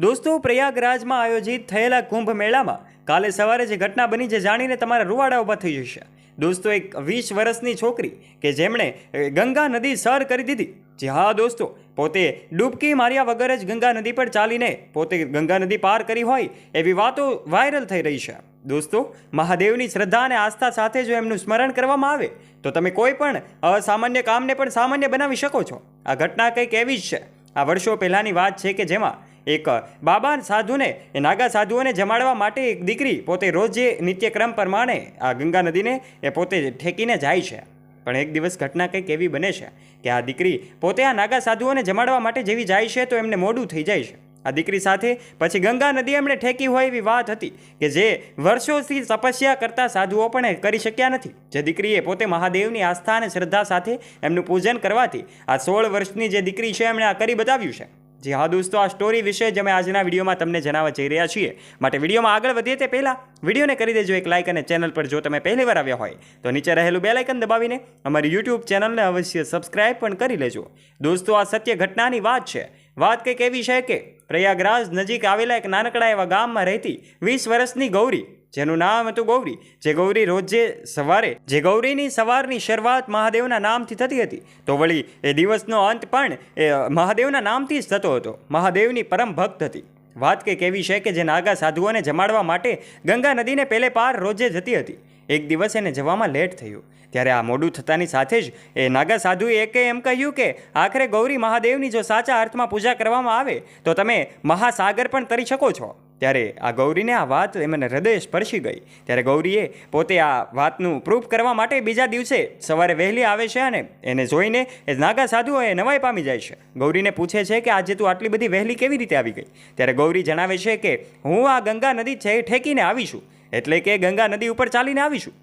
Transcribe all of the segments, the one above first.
દોસ્તો, પ્રયાગરાજમાં આયોજિત થયેલા કુંભ મેળામાં કાલે સવારે જે ઘટના બની છે જાણીને તમારા રૂવાડા ઊભા થઈ જશે. દોસ્તો, એક વીસ વર્ષની છોકરી કે જેમણે ગંગા નદી સર કરી દીધી. જી હા, દોસ્તો, પોતે ડૂબકી માર્યા વગર જ ગંગા નદી પર ચાલીને પોતે ગંગા નદી પાર કરી હોય એવી વાતો વાયરલ થઈ રહી છે. દોસ્તો, મહાદેવની શ્રદ્ધા અને આસ્થા સાથે જો એમનું સ્મરણ કરવામાં આવે, તો તમે કોઈ પણ અસામાન્ય કામને પણ સામાન્ય બનાવી શકો છો. આ ઘટના કંઈક એવી જ છે. આ વર્ષો પહેલાંની વાત છે કે જેમાં એક બાબા સાધુને, એ નાગા સાધુઓને જમાડવા માટે એક દીકરી પોતે રોજ જે નિત્યક્રમ પ્રમાણે આ ગંગા નદીને એ પોતે ઠેકીને જાય છે. પણ એક દિવસ ઘટના કંઈક એવી બને છે કે આ દીકરી પોતે આ નાગા સાધુઓને જમાડવા માટે જેવી જાય છે તો એમને મોડું થઈ જાય છે. આ દીકરી સાથે પછી ગંગા નદી એમણે ઠેકી હોય એવી વાત હતી કે જે વર્ષોથી તપસ્યા કરતા સાધુઓ પણ કરી શક્યા નથી. જે દીકરીએ પોતે મહાદેવની આસ્થા અને શ્રદ્ધા સાથે એમનું પૂજન કરવાથી આ સોળ વર્ષની જે દીકરી છે એમણે આ કરી બતાવ્યું છે. જી હા દોસ્તો, આ સ્ટોરી વિશે જ અમે આજના વિડીયોમાં તમને જણાવવા જઈ રહ્યા છીએ. માટે વિડીયોમાં આગળ વધીએ તે પહેલાં વિડીયોને કરી દેજો એક લાઇક અને ચેનલ પર જો તમે પહેલી વાર આવ્યા હોય, તો નીચે રહેલું બે લાઇકન દબાવીને અમારી યુટ્યુબ ચેનલને અવશ્ય સબસ્ક્રાઇબ પણ કરી લેજો. દોસ્તો, આ સત્ય ઘટનાની વાત છે. વાત કંઈક એવી છે કે પ્રયાગરાજ નજીક આવેલા એક નાનકડા એવા ગામમાં રહેતી વીસ વર્ષની ગૌરી જેનું નામ હતું ગૌરી. જે ગૌરી રોજે સવારે, જે ગૌરીની સવારની શરૂઆત મહાદેવના નામથી થતી હતી, તો વળી એ દિવસનો અંત પણ એ મહાદેવના નામથી જ થતો હતો. મહાદેવની પરમ ભક્ત હતી. વાત કે કેવી છે કે જે નાગા સાધુઓને જમાડવા માટે ગંગા નદીને પેલે પાર રોજે જતી હતી. એક દિવસ એને જવામાં લેટ થયું. ત્યારે આ મોડું થતાની સાથે જ એ નાગા સાધુએ એકે એમ કહ્યું કે, આખરે ગૌરી મહાદેવની જો સાચા અર્થમાં પૂજા કરવામાં આવે, તો તમે મહાસાગર પણ તરી શકો છો. ત્યારે આ ગૌરીને આ વાત એમને હૃદય સ્પર્શી ગઈ. ત્યારે ગૌરીએ પોતે આ વાતનું પ્રૂફ કરવા માટે બીજા દિવસે સવારે વહેલી આવે છે અને એને જોઈને એ નાગા સાધુઓ એ નવાઈ પામી જાય છે. ગૌરીને પૂછે છે કે આજે તું આટલી બધી વહેલી કેવી રીતે આવી ગઈ? ત્યારે ગૌરી જણાવે છે કે હું આ ગંગા નદી છે ઠેકીને આવીશું એટલે કે ગંગા નદી ઉપર ચાલીને આવીશું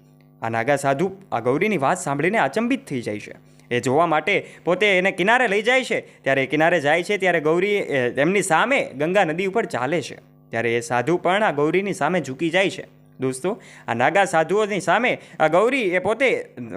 આ નાગા સાધુ આ ગૌરીની વાત સાંભળીને અચંબિત થઈ જાય છે. એ જોવા માટે પોતે એને કિનારે લઈ જાય છે. ત્યારે કિનારે જાય છે ત્યારે ગૌરી એમની સામે ગંગા નદી ઉપર ચાલે છે. ત્યારે એ સાધુ પણ આ ગૌરીની સામે ઝૂકી જાય છે. દોસ્તો, આ નાગા સાધુઓની સામે આ ગૌરી એ પોતે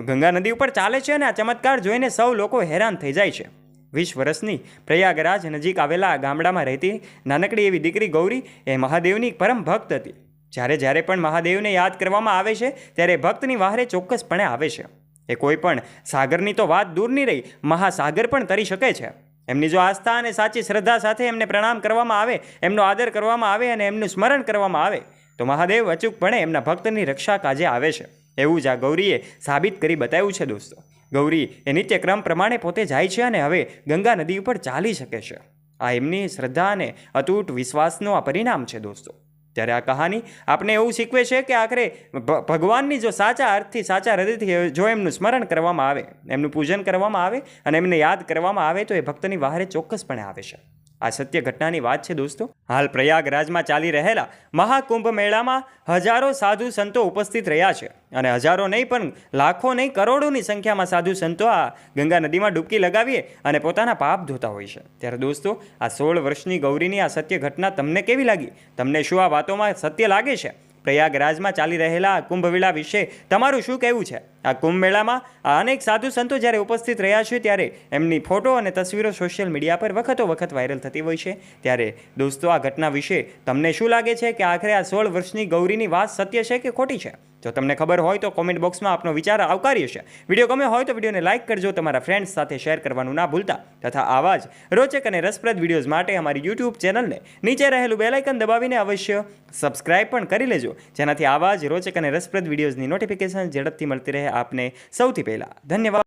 ગંગા નદી ઉપર ચાલે છે અને આ ચમત્કાર જોઈને સૌ લોકો હેરાન થઈ જાય છે. વીસ વર્ષની પ્રયાગરાજ નજીક આવેલા ગામડામાં રહેતી નાનકડી એવી દીકરી ગૌરી એ મહાદેવની પરમ ભક્ત હતી. જ્યારે જ્યારે પણ મહાદેવને યાદ કરવામાં આવે છે, ત્યારે ભક્તની વાહરે ચોક્કસપણે આવે છે. એ કોઈ પણ સાગરની તો વાત દૂરની રહી, મહાસાગર પણ તરી શકે છે. એમની જો આસ્થા અને સાચી શ્રદ્ધા સાથે એમને પ્રણામ કરવામાં આવે, એમનો આદર કરવામાં આવે અને એમનું સ્મરણ કરવામાં આવે, તો મહાદેવ અચૂકપણે એમના ભક્તની રક્ષા કાજે આવે છે. એવું જ આ ગૌરીએ સાબિત કરી બતાવ્યું છે દોસ્તો. ગૌરી એ નિત્યક્રમ પ્રમાણે પોતે જાય છે અને હવે ગંગા નદી ઉપર ચાલી શકે છે. આ એમની શ્રદ્ધા અને અતૂટ વિશ્વાસનું આ પરિણામ છે દોસ્તો. ત્યારે આ કહાની આપણે એવું શીખવે છે કે આખરે ભગવાનની જો સાચા અર્થથી, સાચા હૃદયથી જો એમનું સ્મરણ કરવામાં આવે, એમનું પૂજન કરવામાં આવે અને એમને યાદ કરવામાં આવે તો એ ભક્તની વાહરે ચોક્કસપણે આવે છે. આ સત્ય ઘટનાની વાત છે દોસ્તો. હાલ પ્રયાગરાજમાં ચાલી રહેલા મહાકુંભ મેળામાં હજારો સાધુ સંતો ઉપસ્થિત રહ્યા છે અને હજારો નહીં પણ લાખો નહીં કરોડોની સંખ્યામાં સાધુ સંતો આ ગંગા નદીમાં ડૂબકી લગાવીએ અને પોતાના પાપ ધોતા હોય છે. ત્યારે દોસ્તો, આ સોળ વર્ષની ગૌરીની આ સત્ય ઘટના તમને કેવી લાગી? તમને શું આ વાતોમાં સત્ય લાગે છે? પ્રયાગરાજમાં ચાલી રહેલા આ કુંભ મેળા વિશે તમારું શું કહેવું છે? આ કુંભ મેળામાં અનેક સાધુ સંતો જ્યારે ઉપસ્થિત રહ્યા છે, ત્યારે એમની ફોટો અને તસવીરો સોશિયલ મીડિયા પર વખતો વખત વાયરલ થતી હોય છે. ત્યારે દોસ્તો, આ ઘટના વિશે તમને શું લાગે છે કે આખરે આ સોળ વર્ષની ગૌરીની વાત સત્ય છે કે ખોટી છે? જો તમને ખબર હોય તો કોમેન્ટ બોક્સમાં આપનો વિચાર આવકાર્ય છે. વીડિયો ગમે હોય તો વિડીયોને લાઇક કરજો, તમારા ફ્રેન્ડ્સ સાથે શેર કરવાનું ના ભૂલતા. તથા આવા જ રોચક અને રસપ્રદ વિડીયોઝ માટે અમારી યુટ્યુબ ચેનલને નીચે રહેલું બેલાઇકન દબાવીને અવશ્ય સબસ્ક્રાઇબ પણ કરી લેજો. જેનાથી આવા જ રોચક અને રસપ્રદ વિડીયોઝની નોટિફિકેશન ઝડપથી મળતી રહે આપને સૌથી પહેલાં. ધન્યવાદ.